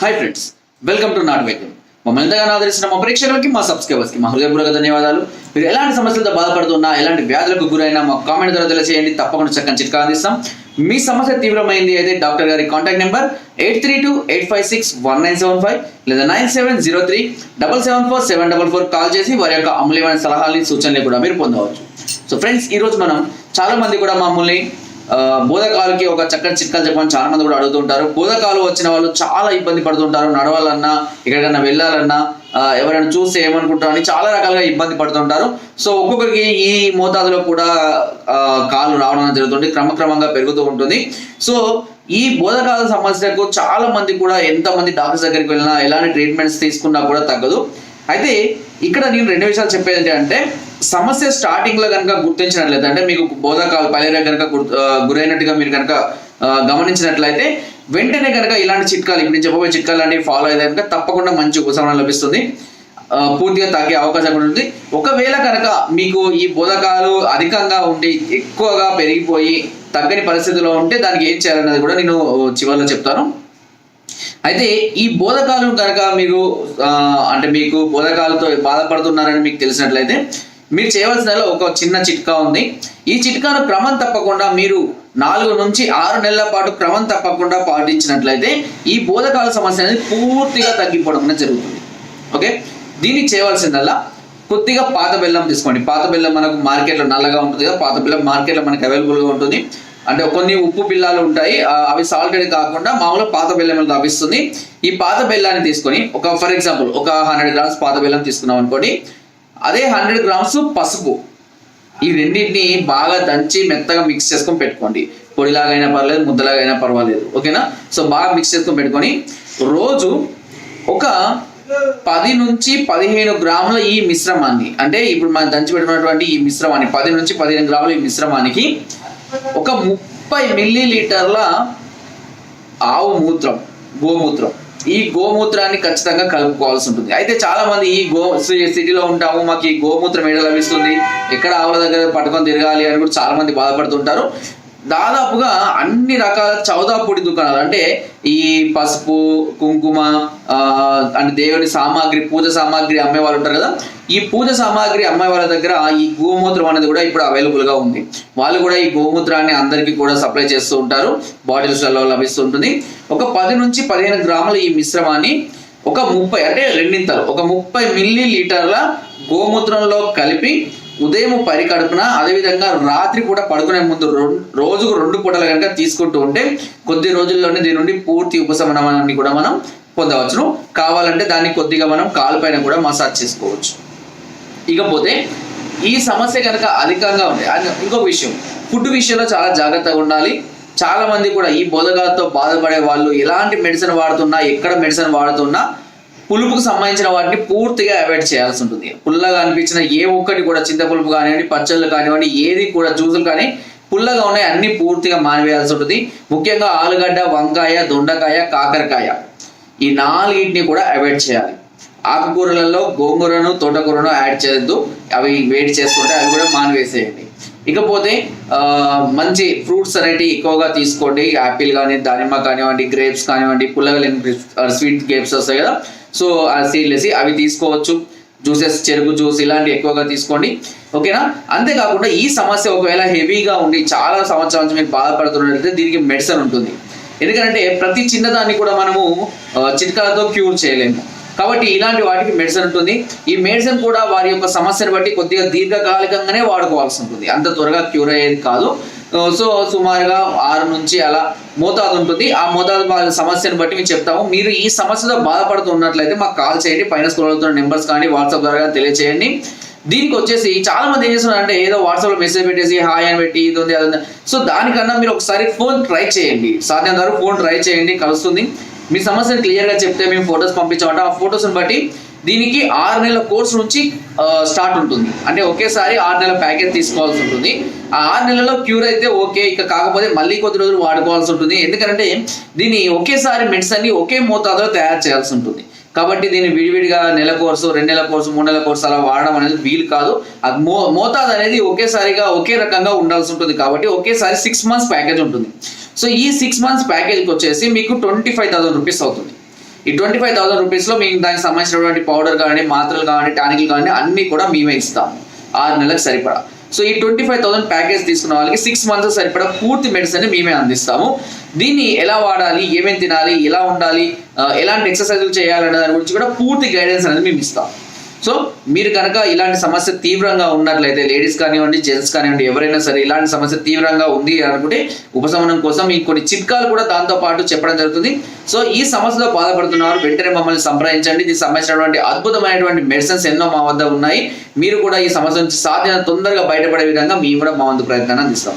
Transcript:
Hi friends welcome to నాట్ వైద్యం మమ్మల్ని ఎంతగానో ఆదరిస్తున్న మా ప్రేక్షకులకి మా సబ్స్క్రైబర్స్కి మా హృదయపూర్వక ధన్యవాదాలు. మీరు ఎలాంటి సమస్యలతో బాధపడుతున్నా ఎలాంటి వ్యాధులకు గురైనా మా కామెంట్ ద్వారా తెలియజేయండి తప్పకుండా చక్కని చిట్కా అందిస్తాం. మీ సమస్య తీవ్రమైంది అయితే డాక్టర్ గారి contact number eight three two eight five six one nine seven five లేదా nine seven zero three double seven four seven double four call చేసి వారి యొక్క అమూల్యమైన సలహాలని సూచనలు కూడా మీరు పొందవచ్చు. సో ఫ్రెండ్స్ ఈరోజు మనం చాలా మంది కూడా మమ్మల్ని బోధకాలకి ఒక చక్కని చిట్కాలు చెప్పమని చాలా మంది కూడా అడుగుతుంటారు. బోధకాలు వచ్చిన వాళ్ళు చాలా ఇబ్బంది పడుతుంటారు. నడవాలన్నా ఎక్కడికైనా వెళ్ళాలన్నా ఎవరైనా చూస్తే ఏమనుకుంటారు అని చాలా రకాలుగా ఇబ్బంది పడుతుంటారు. సో ఒక్కొక్కరికి ఈ మోతాదులో కూడా కాలు రావడం జరుగుతుంది. క్రమక్రమంగా పెరుగుతూ ఉంటుంది. సో ఈ బోధకాల సమస్యకు చాలా మంది కూడా ఎంతమంది డాక్టర్స్ దగ్గరికి వెళ్ళినా ఎలాంటి ట్రీట్మెంట్స్ తీసుకున్నా కూడా తగ్గదు. అయితే ఇక్కడ నేను రెండు విషయాలు చెప్పేది ఏంటంటే సమస్య స్టార్టింగ్లో కనుక గుర్తించినట్లయితే అంటే మీకు బోధకాలు పైలేరియా కనుక గురైనట్టుగా మీరు కనుక గమనించినట్లయితే వెంటనే కనుక ఇలాంటి చిట్కాలు ఇప్పుడు నేను చెప్పబోయే చిట్కాలు లాంటివి ఫాలో అయితే కనుక తప్పకుండా మంచి ఉపశమనం లభిస్తుంది. పూర్తిగా తగ్గే అవకాశం కూడా ఉంది. ఒకవేళ కనుక మీకు ఈ బోధకాలు అధికంగా ఉండి ఎక్కువగా పెరిగిపోయి తగ్గని పరిస్థితిలో ఉంటే దానికి ఏం చేయాలన్నది కూడా నేను చివరిలో చెప్తాను. అయితే ఈ బోధకాలు కనుక మీరు అంటే మీకు బోధకాలతో బాధపడుతున్నారని మీకు తెలిసినట్లయితే మీరు చేయవలసిన ఒక చిన్న చిట్కా ఉంది. ఈ చిట్కాను క్రమం తప్పకుండా మీరు నాలుగు నుంచి ఆరు నెలల పాటు క్రమం తప్పకుండా పాటించినట్లయితే ఈ బోధకాల సమస్య అనేది పూర్తిగా తగ్గిపోవడం అనేది జరుగుతుంది. ఓకే? దీన్ని చేయవలసిందల్లా కొద్దిగా పాత బెల్లం తీసుకోండి. పాత బెల్లం మనకు మార్కెట్లో నల్లగా ఉంటుంది కదా పాత బెల్లం మార్కెట్లో మనకు అవైలబుల్గా ఉంటుంది. అంటే కొన్ని ఉప్పు బిల్లాలు ఉంటాయి అవి సాల్టెడ్ కాకుండా మామూలు పాత బెల్లం లభిస్తుంది. ఈ పాత బెల్లాన్ని తీసుకొని ఒక ఫర్ ఎగ్జాంపుల్ ఒక హండ్రెడ్ గ్రామ్స్ పాత బెల్లం తీసుకున్నాం అనుకోండి. అదే హండ్రెడ్ గ్రామ్స్ పసుపు. ఈ రెండింటిని బాగా దంచి మెత్తగా మిక్స్ చేసుకొని పెట్టుకోండి. పొడిలాగైనా పర్లేదు ముద్దలాగైనా పర్వాలేదు. ఓకేనా? సో బాగా మిక్స్ చేసుకొని పెట్టుకొని రోజు ఒక పది నుంచి పదిహేను గ్రాముల ఈ మిశ్రమాన్ని అంటే ఇప్పుడు మనం దంచి పెట్టుకున్నటువంటి ఈ మిశ్రమాన్ని పది నుంచి పదిహేను గ్రాముల ఈ మిశ్రమానికి ఒక ముప్పై మిల్లీ లీటర్ల ఆవు మూత్రం గోమూత్రం. ఈ గోమూత్రాన్ని ఖచ్చితంగా కలుపుకోవాల్సి ఉంటుంది. అయితే చాలా మంది ఈ గో సిటీలో ఉంటాము మాకు ఈ గోమూత్రం ఏడ లభిస్తుంది ఎక్కడ ఆవుల దగ్గర పట్టుకొని తిరగాలి అని కూడా చాలా మంది బాధపడుతుంటారు. దాదాపుగా అన్ని రకాల చౌదా పొడి దుకాణాలు. అంటే ఈ పసుపు కుంకుమ అంటే దేవుని సామాగ్రి పూజ సామాగ్రి అమ్మే వాళ్ళు ఉంటారు కదా. ఈ పూజ సామాగ్రి అమ్మాయి వాళ్ళ దగ్గర ఈ గోమూత్రం అనేది కూడా ఇప్పుడు అవైలబుల్గా ఉంది. వాళ్ళు కూడా ఈ గోమూత్రాన్ని అందరికీ కూడా సప్లై చేస్తూ ఉంటారు. బాటిల్స్లలో లభిస్తుంటుంది ఒక పది నుంచి పదిహేను గ్రాముల ఈ మిశ్రమాన్ని ఒక ముప్పై అంటే రెండింతలు ఒక ముప్పై మిల్లీ లీటర్ల గోమూత్రంలో కలిపి ఉదయం పరికడుపున అదేవిధంగా రాత్రి పూట పడుకునే ముందు రోజుకు రెండు పూటలు కనుక తీసుకుంటూ ఉంటే కొద్ది రోజుల్లోనే దీని నుండి పూర్తి ఉపశమనాన్ని కూడా మనం పొందవచ్చును. కావాలంటే దాన్ని కొద్దిగా మనం కాలుపైన కూడా మసాజ్ చేసుకోవచ్చు. ఇకపోతే ఈ సమస్య కనుక అధికంగా ఉంది ఇంకొక విషయం ఫుడ్ విషయంలో చాలా జాగ్రత్తగా ఉండాలి. చాలా మంది కూడా ఈ బోధగాలతో బాధపడే వాళ్ళు ఎలాంటి మెడిసిన్ వాడుతున్నా ఎక్కడ మెడిసిన్ వాడుతున్నా పులుపుకు సంబంధించిన వాటిని పూర్తిగా అవాయిడ్ చేయాల్సి ఉంటుంది. పుల్లగా అనిపించిన ఏ ఒక్కటి కూడా చింతపులుపు కానివ్వండి పచ్చళ్ళు కానివ్వండి ఏది కూడా జ్యూసులు కానీ పుల్లగా ఉన్నాయి అన్ని పూర్తిగా మానివేయాల్సి ఉంటుంది. ముఖ్యంగా ఆలుగడ్డ వంకాయ దొండకాయ కాకరకాయ. ఈ నాలుగింటిని కూడా అవాయిడ్ చేయాలి. ఆకుకూరలలో గోంగూరను తోటకూరను యాడ్ చేయొద్దు. అవి వేడి చేస్తుంటే అవి కూడా మానివేసేయండి. ఇకపోతే మంచి ఫ్రూట్స్ అనేటివి ఎక్కువగా తీసుకోండి. యాపిల్ కానీ దానిమ్మ కానివ్వండి గ్రేప్స్ కానివ్వండి పుల్లగా లేని స్వీట్ గ్రేప్స్ వస్తాయి కదా సో ఆ సీడ్లెస్ అవి తీసుకోవచ్చు. జ్యూసెస్ చెరుకు జ్యూస్ ఇలాంటివి ఎక్కువగా తీసుకోండి. ఓకేనా? అంతేకాకుండా ఈ సమస్య ఒకవేళ హెవీగా ఉండి చాలా సంవత్సరాల నుంచి మీరు బాధపడుతున్నట్లయితే దీనికి మెడిసిన్ ఉంటుంది. ఎందుకంటే ప్రతి చిన్నదాన్ని కూడా మనము చిట్కాలతో క్యూర్ చేయలేము. కాబట్టి ఇలాంటి వాటికి మెడిసిన్ ఉంటుంది. ఈ మెడిసిన్ కూడా వారి యొక్క సమస్యను బట్టి కొద్దిగా దీర్ఘకాలికంగానే వాడుకోవాల్సి ఉంటుంది. అంత త్వరగా క్యూర్ అయ్యేది కాదు. సో సుమారుగా ఆరు నుంచి అలా మోతాదు ఉంటుంది. ఆ మోతాదు సమస్యను బట్టి మేము చెప్తాము. మీరు ఈ సమస్యతో బాధపడుతున్నట్లయితే మాకు కాల్ చేయండి. పైన స్క్రోల్ అవుతున్న నెంబర్స్ కానీ వాట్సాప్ ద్వారా కానీ తెలియచేయండి. దీనికి వచ్చేసి చాలా మంది ఏం చేస్తున్నారంటే ఏదో వాట్సాప్లో మెసేజ్ పెట్టేసి హాయ్ అని పెట్టి ఇది ఉంది అది ఉంది. సో దానికన్నా మీరు ఒకసారి ఫోన్ ట్రై చేయండి. సాధ్యం ద్వారా ఫోన్ ట్రై చేయండి కలుస్తుంది. మీ సమస్యను క్లియర్గా చెప్తే మేము ఫొటోస్ పంపించామంటే ఆ ఫొటోస్ని బట్టి దీనికి ఆరు నెలల కోర్స్ నుంచి స్టార్ట్ ఉంటుంది. అంటే ఒకేసారి ఆరు నెలల ప్యాకేజ్ తీసుకోవాల్సి ఉంటుంది. ఆ ఆరు నెలల్లో క్యూర్ అయితే ఓకే. ఇక కాకపోతే మళ్ళీ కొద్ది రోజులు వాడుకోవాల్సి ఉంటుంది. ఎందుకంటే దీన్ని ఒకేసారి మెడిసిన్ని ఒకే మోతాదులో తయారు చేయాల్సి ఉంటుంది. కాబట్టి దీన్ని విడివిడిగా నెల కోర్సు రెండు నెలల కోర్సు మూడు నెలల కోర్సు అలా వాడడం అనేది వీలు కాదు. అది మో మోతాదు అనేది ఒకేసారిగా ఒకే రకంగా ఉండాల్సి ఉంటుంది కాబట్టి ఒకేసారి సిక్స్ మంత్స్ ప్యాకేజ్ ఉంటుంది. సో ఈ సిక్స్ మంత్స్ ప్యాకేజ్కి వచ్చేసి మీకు ట్వంటీ ఫైవ్ థౌసండ్ రూపీస్ అవుతుంది. ఈ ట్వంటీ ఫైవ్ థౌసండ్ రూపీస్లో మీకు దానికి సంబంధించినటువంటి పౌడర్ కానీ మాత్రలు కానీ టానిక్లు కానీ అన్నీ కూడా మేమే ఇస్తాము ఆరు నెలలకు సరిపడా. సో ఈ ట్వంటీ ఫైవ్ థౌసండ్ ప్యాకేజ్ తీసుకున్న వాళ్ళకి సిక్స్ మంత్స్ సరిపడా పూర్తి మెడిసిన్ మేమే అందిస్తాము. దీన్ని ఎలా వాడాలి ఏమేమి తినాలి ఎలా ఉండాలి ఎలాంటి ఎక్సర్సైజులు చేయాలనే దాని గురించి కూడా పూర్తి గైడెన్స్ అనేది మేము ఇస్తాం సో మీరు కనుక ఇలాంటి సమస్య తీవ్రంగా ఉన్నట్లయితే లేడీస్ కానివ్వండి జెంట్స్ కానివ్వండి ఎవరైనా సరే ఇలాంటి సమస్య తీవ్రంగా ఉంది అనుకుంటే ఉపశమనం కోసం మీకు కొన్ని చిట్కాలు కూడా దాంతో పాటు చెప్పడం జరుగుతుంది. సో ఈ సమస్యలో బాధపడుతున్నారు వెంటనే మమ్మల్ని సంప్రదించండి. దీనికి సంబంధించినటువంటి అద్భుతమైనటువంటి మెడిసిన్స్ ఎన్నో మా వద్ద ఉన్నాయి. మీరు కూడా ఈ సమస్య నుంచి సాధ్యమైన తొందరగా బయటపడే విధంగా మేము కూడా మా వంతు ప్రయత్నాన్ని అందిస్తాం.